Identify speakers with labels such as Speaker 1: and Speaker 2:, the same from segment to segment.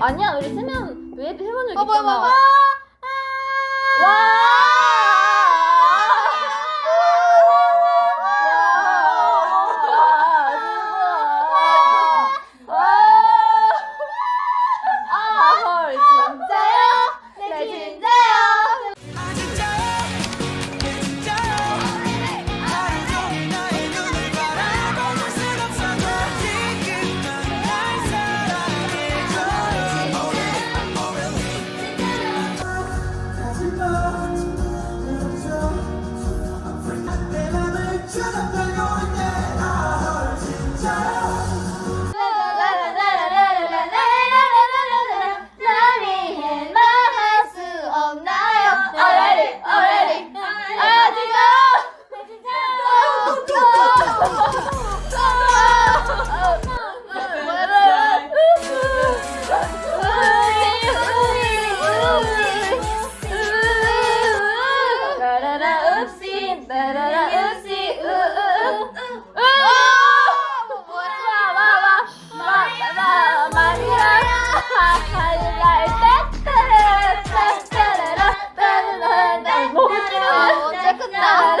Speaker 1: 아니야 우리 세면 왜 세번 적
Speaker 2: 어, 뭐야,
Speaker 1: 있잖아.
Speaker 2: 뭐야,
Speaker 1: 아, Already. 아, 라라라 읍 너무
Speaker 2: 어, 어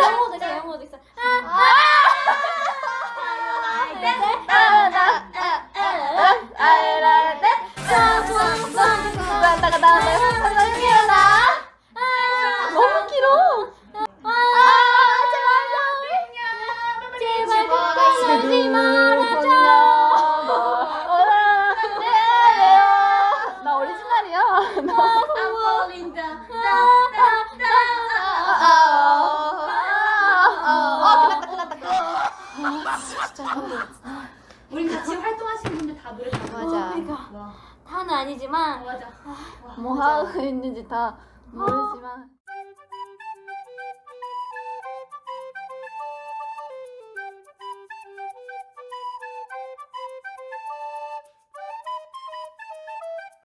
Speaker 2: 끝났다.
Speaker 3: 우리 같이 활동하시는 분들 다 노래 다
Speaker 2: 맞아.
Speaker 1: 다는 아니지만
Speaker 3: 맞아.
Speaker 1: 뭐 하고 있는지 다 모르지만